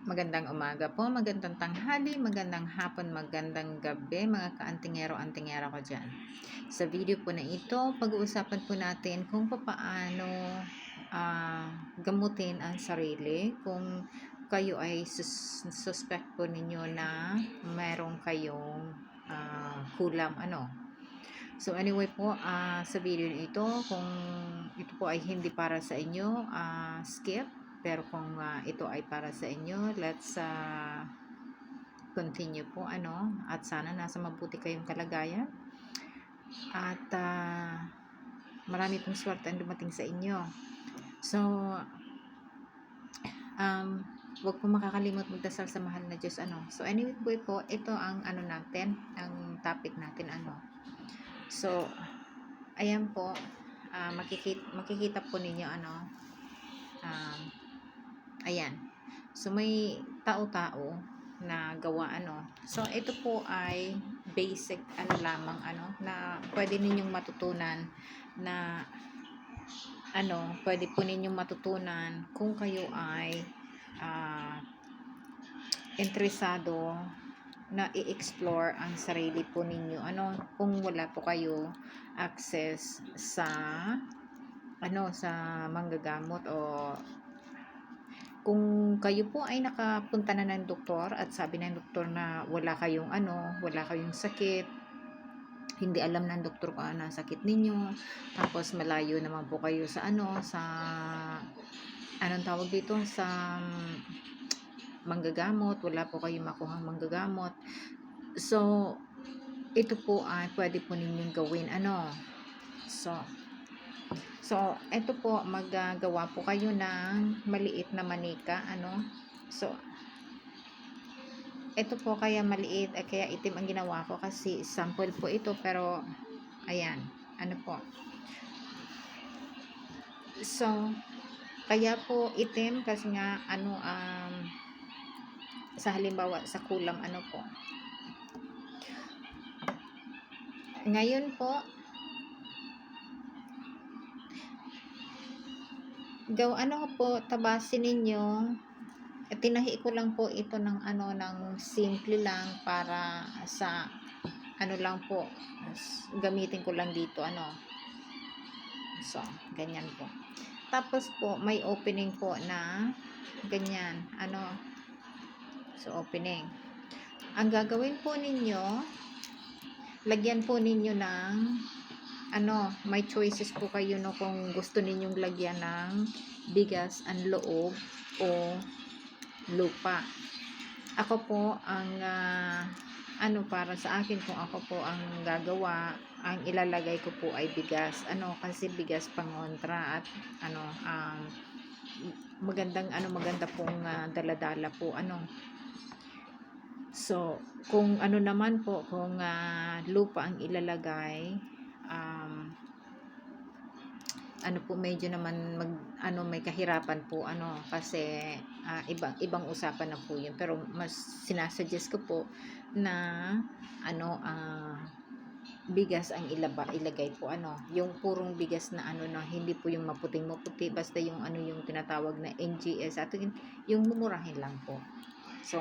Magandang umaga po, magandang tanghali, magandang hapon, magandang gabi mga kaantingero-antingera ko dyan. Sa video po na ito, pag-uusapan po natin kung paano ah, gamutin ang sarili kung kayo ay sus- suspect po ninyo na meron kayong ah, kulam ano. So anyway po, ah, sa video na ito, kung ito po ay hindi para sa inyo, ah, skip pero kung ah, ito ay para sa inyo, let's ah, continue po ano at sana nasa mabuti kayong kalagayan. At ah, marami pong swerte ang dumating sa inyo. So um wag po makakalimot magdasal sa mahal na Diyos ano. So anyway po, po ito ang ano natin, ang topic natin ano. So ayan po, ah, makikita, makikita po ninyo ano um, Ayan. So, may tao-tao na gawa ano. So, ito po ay basic ano lamang ano na pwede ninyong matutunan na ano, pwede po ninyong matutunan kung kayo ay ah, interesado na i-explore ang sarili po ninyo. Ano, kung wala po kayo access sa ano sa manggagamot o kung kayo po ay nakapunta na ng doktor at sabi ng doktor na wala kayong ano, wala kayong sakit, hindi alam ng doktor kung ano ang sakit ninyo, tapos malayo naman po kayo sa ano, sa anong tawag dito, sa manggagamot, wala po kayong makuhang manggagamot. So, ito po ay pwede po ninyong gawin ano. So, So, ito po, maggagawa po kayo ng maliit na manika, ano. So, ito po kaya maliit, eh, kaya itim ang ginawa ko kasi sample po ito, pero, ayan, ano po. So, kaya po itim kasi nga, ano, um, sa halimbawa, sa kulam, ano po. Ngayon po, gaw ano po tabasin ninyo. Eh, tinahi ko lang po ito ng ano ng simple lang para sa ano lang po gamitin ko lang dito ano. So ganyan po. Tapos po may opening po na ganyan ano. So opening. Ang gagawin po ninyo lagyan po ninyo ng ano, may choices po kayo no kung gusto ninyong lagyan ng bigas ang loob o lupa. Ako po ang uh, ano para sa akin kung ako po ang gagawa, ang ilalagay ko po ay bigas. Ano kasi bigas pangontra at ano ang um, magandang ano maganda pong uh, daladala po ano. So, kung ano naman po, kung uh, lupa ang ilalagay, um, ano po medyo naman mag ano may kahirapan po ano kasi uh, ibang ibang usapan na po yun. Pero mas sinasuggest ko po na ano uh, bigas ang ilaba ilagay po ano yung purong bigas na ano na hindi po yung maputing maputi basta yung ano yung tinatawag na NGS at yung mumurahin lang po. So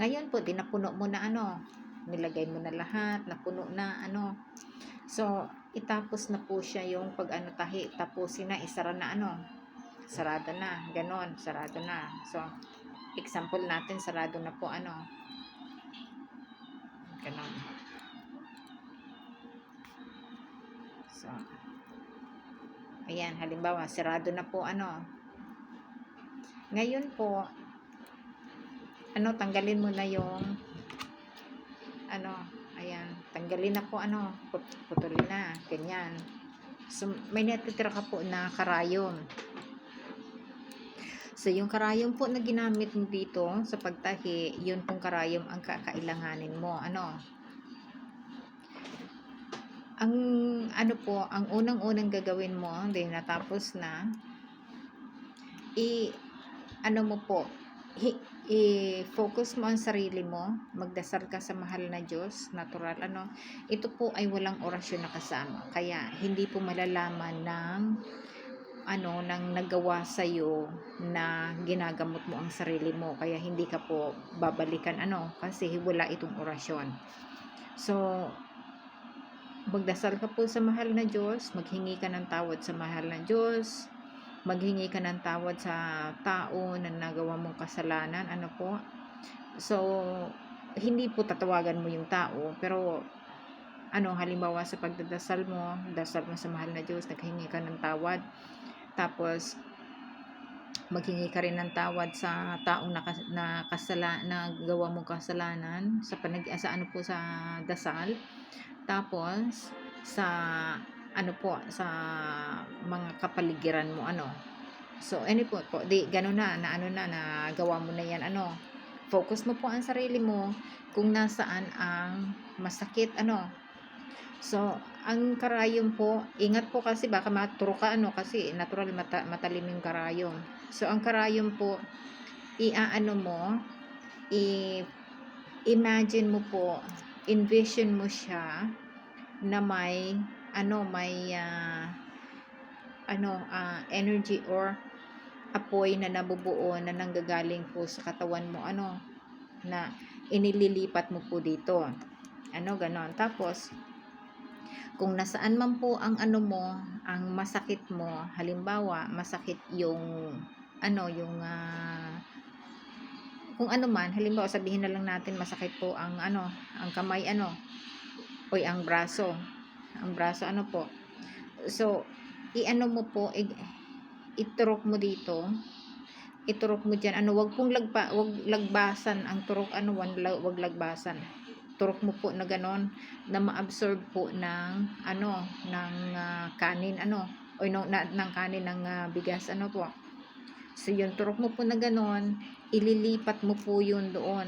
ngayon po dinapuno mo na ano nilagay mo na lahat napuno na ano. So, itapos na po siya yung pag ano tahi, tapusin na, isara na ano, sarado na, ganon, sarado na. So, example natin, sarado na po ano, ganon. So, ayan, halimbawa, sarado na po ano. Ngayon po, ano, tanggalin mo na yung ano, Ayan, tanggalin na po ano, put ganyan. So, may natitira ka po na karayom. So, yung karayom po na ginamit mo dito sa pagtahi, yun pong karayom ang kakailanganin mo. Ano? Ang ano po, ang unang-unang gagawin mo, din natapos na, i ano mo po, i-focus mo ang sarili mo, magdasal ka sa mahal na Diyos, natural ano, ito po ay walang orasyon na kasama. Kaya hindi po malalaman ng ano nang nagawa sa na ginagamot mo ang sarili mo. Kaya hindi ka po babalikan ano? Kasi wala itong orasyon. So magdasal ka po sa mahal na Diyos. Maghingi ka ng tawad sa mahal na Diyos maghingi ka ng tawad sa tao na nagawa mong kasalanan ano po? So hindi po tatawagan mo yung tao pero ano halimbawa sa pagdadasal mo dasal mo sa mahal na Diyos naghingi ka ng tawad tapos maghingi ka rin ng tawad sa taong nakas, na kasala na gawa mong kasalanan sa panag sa ano po sa dasal tapos sa ano po sa mga kapaligiran mo ano. So ano po, po di gano'n na na ano na na gawa mo na yan ano. Focus mo po ang sarili mo kung nasaan ang masakit ano. So ang karayom po ingat po kasi baka maturo ka ano kasi natural mata, matalim yung karayom. So ang karayom po iaano mo i imagine mo po envision mo siya na may ano may uh, ano uh, energy or apoy na nabubuo na nanggagaling po sa katawan mo ano na inililipat mo po dito. Ano ganon. Tapos kung nasaan man po ang ano mo ang masakit mo halimbawa masakit yung ano yung uh, kung ano man halimbawa sabihin na lang natin masakit po ang ano ang kamay ano oy ang braso ang braso. Ano po? So iano mo po i, iturok mo dito. Iturok mo diyan ano wag pong lagpa wag lagbasan ang turok. Ano wag, lagbasan. Turok mo po na ganon na ma-absorb po ng ano ng uh, kanin ano o no, na, ng kanin ng uh, bigas. Ano po? So yung turok mo po na ganon ililipat mo po yun doon.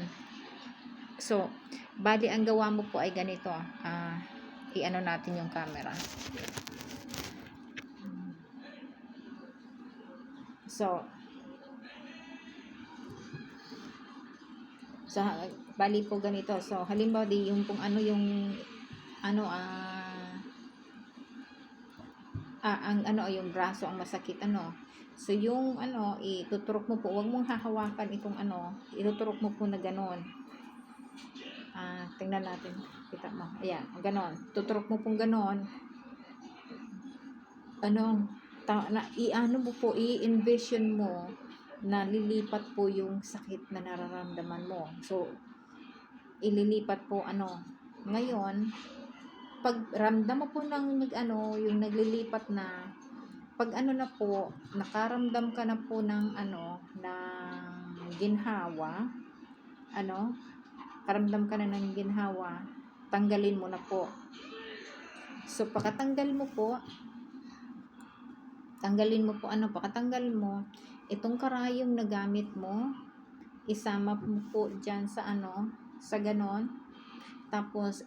So bali ang gawa mo po ay ganito ah uh, i-ano natin yung camera. So, so bali po ganito. So, halimbawa di yung kung ano yung ano ah ah, ang ano yung braso ang masakit ano. So, yung ano, ituturok mo po, wag mong hahawakan itong ano, ituturok mo po na ganon. Ah, tingnan natin. Kita mo. Ayan, ganon. Tuturok mo pong ganon. Ano, ta, na, i-ano mo po, i-envision mo na lilipat po yung sakit na nararamdaman mo. So, ililipat po ano. Ngayon, pag ramdam mo po ng nag, ano, yung naglilipat na pag ano na po, nakaramdam ka na po ng ano, ng ginhawa, ano, karamdam ka na ng ginhawa, tanggalin mo na po. So, pakatanggal mo po, tanggalin mo po, ano, pakatanggal mo, itong karayom na gamit mo, isama mo po dyan sa ano, sa ganon, tapos,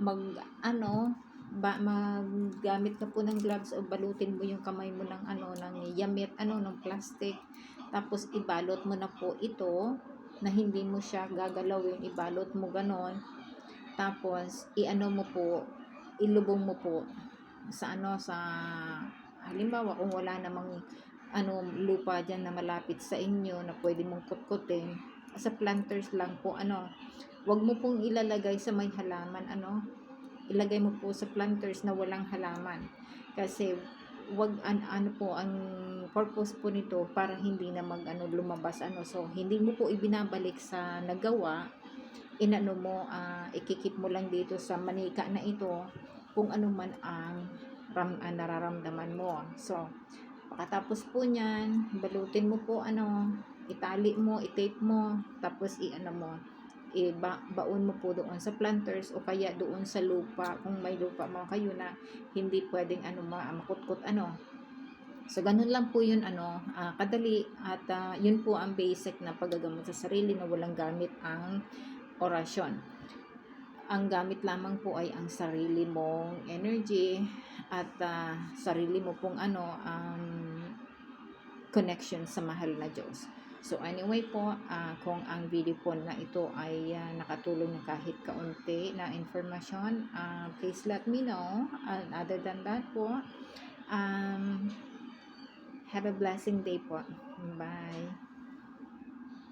mag, ano, ba, maggamit ka po ng gloves o balutin mo yung kamay mo ng ano, ng yamit, ano, ng plastic, tapos ibalot mo na po ito, na hindi mo siya gagalawin, ibalot mo ganon, tapos, iano mo po, ilubong mo po sa ano, sa, halimbawa, kung wala namang ano, lupa dyan na malapit sa inyo na pwede mong kutkutin, sa planters lang po, ano, wag mo pong ilalagay sa may halaman, ano, ilagay mo po sa planters na walang halaman. Kasi, wag an, ano po ang purpose po nito para hindi na mag ano lumabas ano. So hindi mo po ibinabalik sa nagawa. Inano mo, uh, ikikip mo lang dito sa manika na ito kung ano man ang ram, uh, nararamdaman mo. So, pagkatapos po niyan, balutin mo po ano, itali mo, itape mo, tapos i-ano mo, iba, baon mo po doon sa planters o kaya doon sa lupa kung may lupa mo kayo na hindi pwedeng ano makutkot ano So, ganun lang po yun, ano, uh, kadali at uh, yun po ang basic na paggagamot sa sarili na walang gamit ang orasyon. Ang gamit lamang po ay ang sarili mong energy at uh, sarili mo pong ano um, connection sa mahal na Diyos. So anyway po, uh, kung ang video po na ito ay uh, nakatulong na kahit kaunti na information, uh, please let me know. And other than that po, um, Have a blessing day po. Bye.